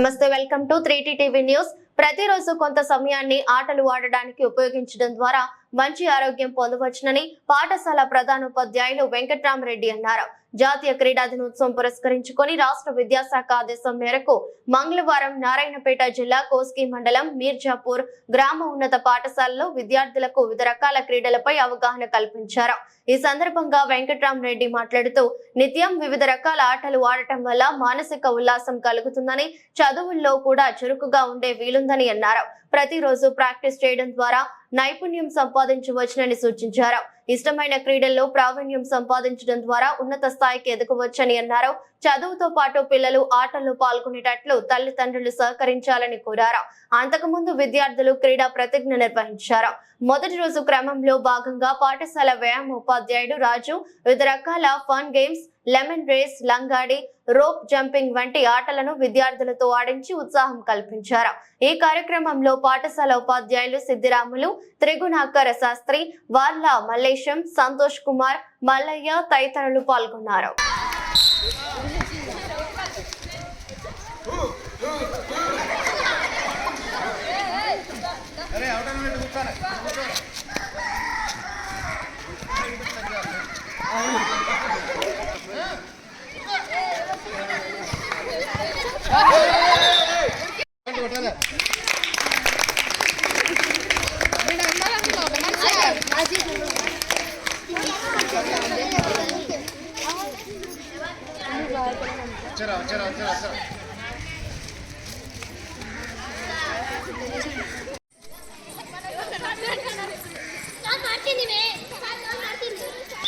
నమస్తే welcome to three TV news. ప్రతిరోజు కొంత సమయాన్ని ఆటలు ఆడడానికి ఉపయోగించడం ద్వారా మంచి ఆరోగ్యం పొందవచ్చునని పాఠశాల ప్రధానోపాధ్యాయులు వెంకట్రామరెడ్డి అన్నారు. జాతీయ క్రీడా దినోత్సవం పురస్కరించుకొని రాష్ట్ర విద్యాశాఖ ఆదేశం మేరకు మంగళవారం నారాయణపేట జిల్లా కోస్కి మండలం మీర్జాపూర్ గ్రామ ఉన్నత పాఠశాలలో విద్యార్థులకు వివిధ రకాల క్రీడలపై అవగాహన కల్పించారు. ఈ సందర్భంగా వెంకట్రామరెడ్డి మాట్లాడుతూ నిత్యం వివిధ రకాల ఆటలు ఆడటం వల్ల మానసిక ఉల్లాసం కలుగుతుందని చదువుల్లో కూడా చురుకుగా ఉండే వీలుందని అన్నారు. ప్రతిరోజు ప్రాక్టీస్ చేయడం ద్వారా నైపుణ్యం సంపాదించవచ్చునని సూచించారు. ఇష్టమైన క్రీడల్లో ప్రావీణ్యం సంపాదించడం ద్వారా ఉన్నత స్థాయికి ఎదగవచ్చని అన్నారు. చదువుతో పాటు పిల్లలు ఆటల్లో పాల్గొనేటట్లు తల్లిదండ్రులు సహకరించాలని కోరారు. అంతకుముందు విద్యార్థులు క్రీడా ప్రతిజ్ఞ నిర్వహించారు. మొదటి రోజు క్రమంలో భాగంగా పాఠశాల వ్యాయామ ఉపాధ్యాయుడు రాజు వివిధ రకాల fun games lemon race langdi rope jumping వంటి ఆటలను విద్యార్థులతో ఆడించి ఉత్సాహం కల్పించారు. ఈ కార్యక్రమంలో పాఠశాల ఉపాధ్యాయులు సిద్దిరాములు త్రిగుణాకర శాస్త్రి వార్ల మల్లేశం సంతోష్ కుమార్ మల్లయ్య తదితరులు పాల్గొన్నారు 어쩌라 어쩌라 어쩌라 어쩌라.